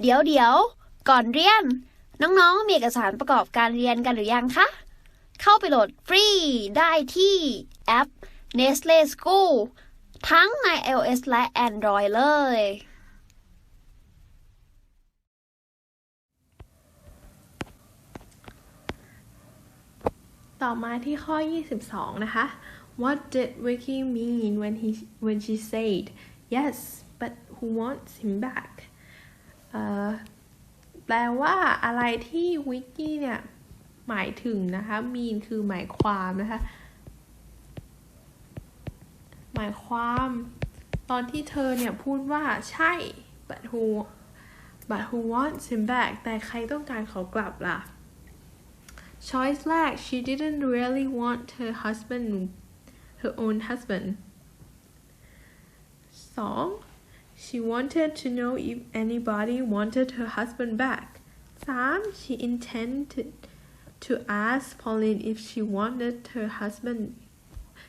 เดี๋ยวเดี๋ยวก่อนเรียน น้องๆ มีเอกสารประกอบการเรียนกันหรือยังคะ เข้าไปโหลดฟรีได้ที่แอป Nestle School ทั้งใน iOS และ Android เลย ต่อมาที่ข้อ 22 นะคะ What did Vicky mean when he when she said yes but who wants him back แปลว่าอะไรที่วิกกี้เนี่ย หมายถึงนะคะ mean คือหมายความนะคะ หมายความ ตอนที่เธอเนี่ยพูดว่าใช่ but who but who wants him back แต่ใครต้องการเขากลับล่ะ Choice แรก she didn't really want her husband her own husband 2. she wanted to know if anybody wanted her husband back 3. she intended to ask Pauline if she wanted her husband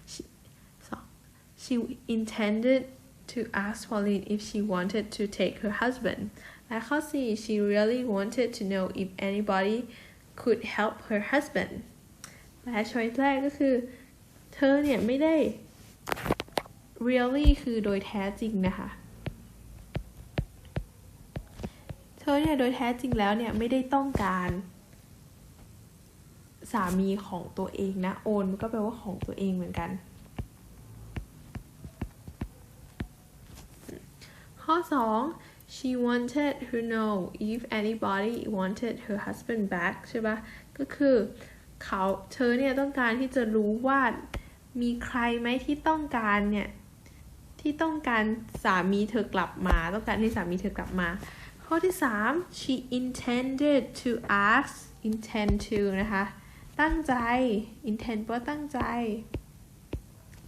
she, so, she intended to ask Pauline if she wanted to take her husband และข้อ 4 she really wanted to know if anybody could help her husband และ choice แรกก็คือ เธอเนี่ยไม่ได้ really คือโดยแท้จริงนะคะ ธอเนี่ยโดยแท้จริงแล้วเนี่ยไม่ได้ต้องการสามีของตัวเองนะ โอนก็แปลว่าของตัวเองเหมือนกัน ข้อ 2 she wanted to know if anybody wanted her husband back ใช่ปะก็คือเขาเธอเนี่ยต้องการที่จะรู้ว่ามีใครไหมที่ต้องการเนี่ย ที่ต้องการสามีเธอกลับมา ต้องการให้สามีเธอกลับมา ข้อที่ 3 she intended to ask intend to นะคะ ตั้งใจ intend แปลว่าตั้งใจ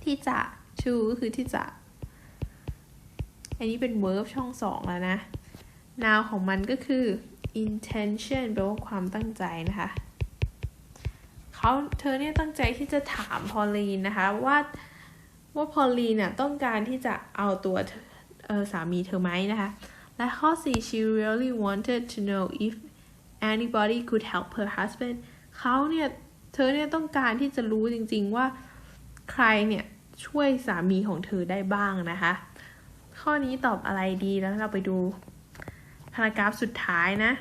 ที่จะ to ก็คือที่จะ อันนี้เป็น verb ช่องสองแล้วนะ noun ของมันก็คือ intention แปลว่าความตั้งใจนะคะเขาเธอเนี่ยตั้งใจที่จะถามพอลีนนะคะว่าว่าพอลีนน่ะต้องการที่จะเอาตัวสามีเธอไหมนะคะ และข้อ 4 she really wanted to know if anybody could help her husband เขาเนี่ยเธอเนี่ยต้องการที่จะรู้จริงๆว่าใครเนี่ยช่วยสามีของเธอได้บ้างนะคะ ข้อนี้ตอบอะไรดีแล้วเราไปดูพารากราฟสุดท้ายนะ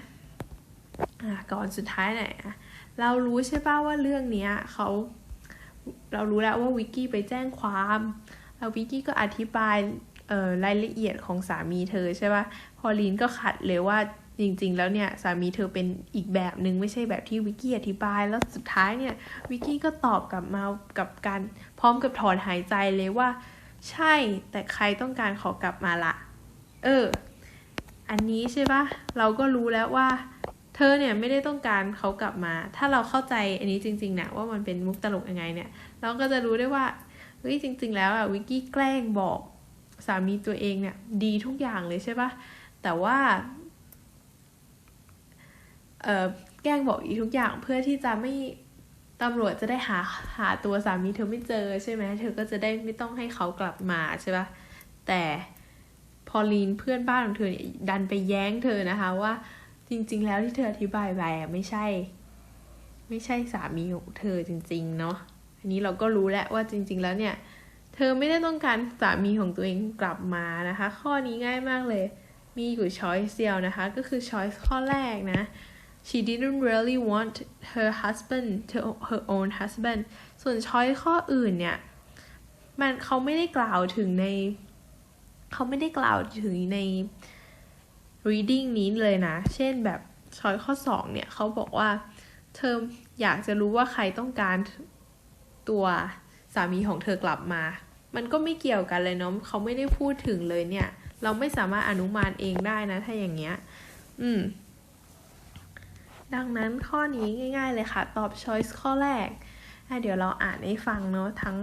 ก่อนสุดท้ายหน่อยอะเรารู้ใช่ป่าว่าเรื่องเนี้ยเขาเรารู้แล้วว่าวิกกี้ไปแจ้งความ แล้ววิกกี้ก็อธิบาย เออรายละเอียดของสามีเธอใช่ป่ะพอลีนก็ขัดเลยว่าจริง ๆ แล้วเนี่ยสามีเธอเป็นอีกแบบหนึ่งไม่ใช่แบบที่วิกกี้อธิบาย แล้วสุดท้ายเนี่ยวิกกี้ก็ตอบกลับมากับการพร้อมกับถอนหายใจเลยว่า ใช่แต่ใครต้องการขอกลับมาละเออ อันนี้ใช่ปะเราก็รู้แล้วว่า เธอเนี่ยไม่ได้ต้องการเขากลับมา ถ้าเราเข้าใจอันนี้จริงๆนะว่ามันเป็นมุกตลกยังไงเนี่ย เราก็จะรู้ได้ว่าเฮ้ยจริง ๆ แล้วอะวิกกี้แกล้งบอก สามีตัวเองเนี่ยดีทุกอย่างเลยใช่ปะแต่ว่าเออแกล้งบอกอีทุกอย่างเพื่อที่จะไม่ตำรวจจะได้หาหาตัวสามีเธอไม่เจอใช่ไหมเธอก็จะได้ไม่ต้องให้เขากลับมาใช่ปะแต่พอลีนเพื่อนบ้านของเธอเนี่ยดันไปแย้งเธอนะคะว่าจริง ๆ แล้วที่เธออธิบายไปไม่ใช่ ไม่ใช่สามีของเธอจริง ๆ เนาะอันนี้เราก็รู้แล้วว่าจริง ๆ แล้วเนี่ย เธอไม่ได้ต้องการสามีของตัวเองกลับมานะคะ ข้อนี้ง่ายมากเลย มีอยู่ช้อยเดียวนะคะ ก็คือช้อยข้อแรกนะ she didn't really want her husband to her own husband ส่วนช้อยข้ออื่นเนี่ยมันเขาไม่ได้กล่าวถึงในเขาไม่ได้กล่าวถึงใน reading นี้เลยนะ เช่นแบบช้อยข้อสองเนี่ยเขาบอกว่า เธออยากจะรู้ว่าใครต้องการตัวสามีของเธอกลับมา มันก็ไม่เกี่ยวกันเลยเนาะเขาไม่ได้พูดถึงเลยเนี่ย เราไม่สามารถอนุมานเองได้นะ ถ้าอย่างเงี้ย อืม ดังนั้นข้อนี้ง่าย ๆ เลยค่ะ ตอบ choice ข้อแรกเดี๋ยวเราอ่านให้ฟังเนาะทั้ง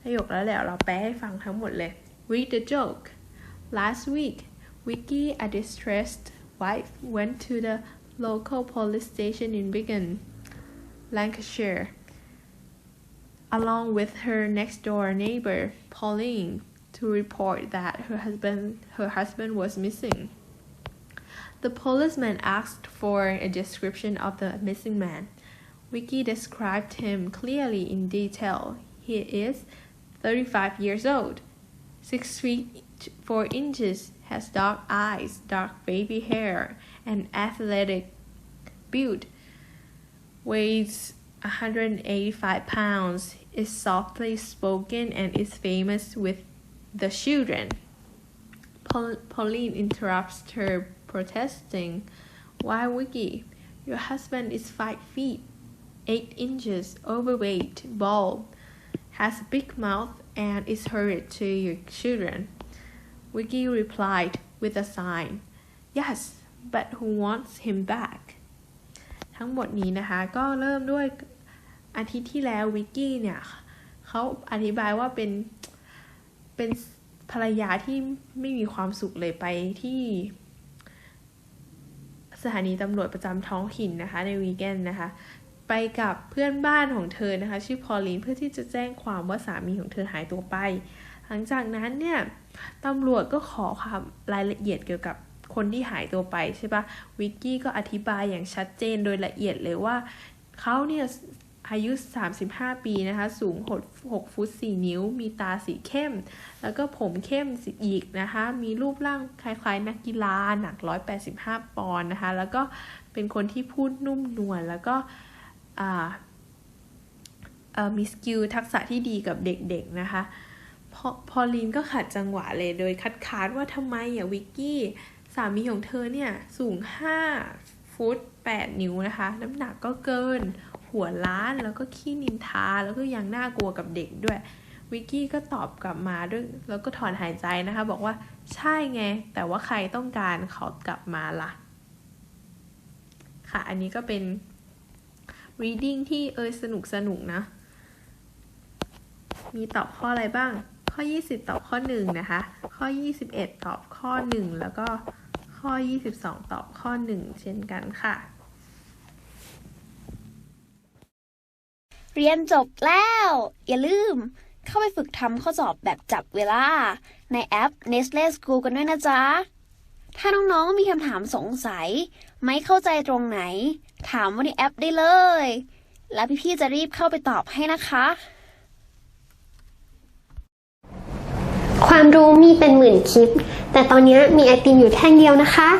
ประโยคแล้วเดี๋ยวเราแปลให้ฟังทั้งหมดเลย read the joke last week Vicky a distressed wife went to the local police station in Wigan Lancashire along with her next door neighbor Pauline to report that her husband her husband was missing The policeman asked for a description of the missing man. Vicky described him clearly in detail. He is 35 years old, 6 feet 4 inches, has dark eyes, dark baby hair, and athletic build. Weighs 185 pounds, is softly spoken, and is famous with the children. Paul- Pauline interrupts her, protesting, Why, Vicky? Your husband is 5 feet 8 inches, overweight, bald, has a big mouth, and is hurried to your children. Vicky replied with a sign, Yes, but who wants him back? ทั้งหมดนี้นะคะก็เริ่มด้วย อาทิตย์ที่แล้ววิกกี้เนี่ยเขาอธิบายว่าเป็นเป็นภรรยาที่ไม่มีความสุขเลยไปที่ สถานีตำรวจประจำท้องถิ่นนะคะ ในวีแกนนะคะ ไปกับเพื่อนบ้านของเธอนะคะ ชื่อพอลลีนเพื่อที่จะแจ้งความว่าสามีของเธอหายตัวไป หลังจากนั้นเนี่ยตำรวจก็ขอความรายละเอียดเกี่ยวกับคนที่หายตัวไปใช่ปะวิกกี้ก็อธิบายอย่างชัดเจนโดยละเอียดเลยว่าเขาเนี่ย อายุ 35 ปีนะคะ สูง 6 ฟุต 4 นิ้ว มีตาสีเข้ม แล้วก็ผมเข้มสีอีกนะคะ มีรูปร่างคล้ายๆ นักกีฬา หนัก 185 ปอนด์นะคะ แล้วก็เป็นคนที่พูดนุ่มนวล แล้วก็มีสกิลทักษะที่ดีกับเด็กๆนะคะ พอพอลีนก็ขัดจังหวะเลย โดยคัดค้านว่าทำไมอะวิกกี้ สามีของเธอเนี่ย สูง 5 ฟุต 8 นิ้วนะคะ น้ำหนักก็เกิน หัวล้านแล้วก็ขี้นินทาแล้วก็ยังน่ากลัวกับเด็กด้วยวิกกี้ก็ตอบกลับมาด้วยแล้วก็ถอนหายใจนะคะ บอกว่าใช่ไง แต่ว่าใครต้องการเขากลับมาล่ะ ค่ะ อันนี้ก็เป็น reading ที่เอยสนุกสนุกนะ มีตอบข้ออะไรบ้าง ข้อ 20 ตอบข้อ 1 นะคะ ข้อ 21 ตอบข้อ 1 แล้วก็ข้อ 22 ตอบข้อ 1 เช่นกันค่ะ เรียนจบแล้ว อย่าลืม เข้าไปฝึกทำข้อสอบแบบจับเวลา ในแอป Nestle School กันด้วยนะจ๊ะ ถ้าน้องๆมีคำถามสงสัย ไม่เข้าใจตรงไหน ถามว่าในแอปได้เลย แล้วพี่ๆจะรีบเข้าไปตอบให้นะคะ ความรู้มีเป็นหมื่นคลิป แต่ตอนนี้มีไอติมอยู่แท่งเดียวนะคะ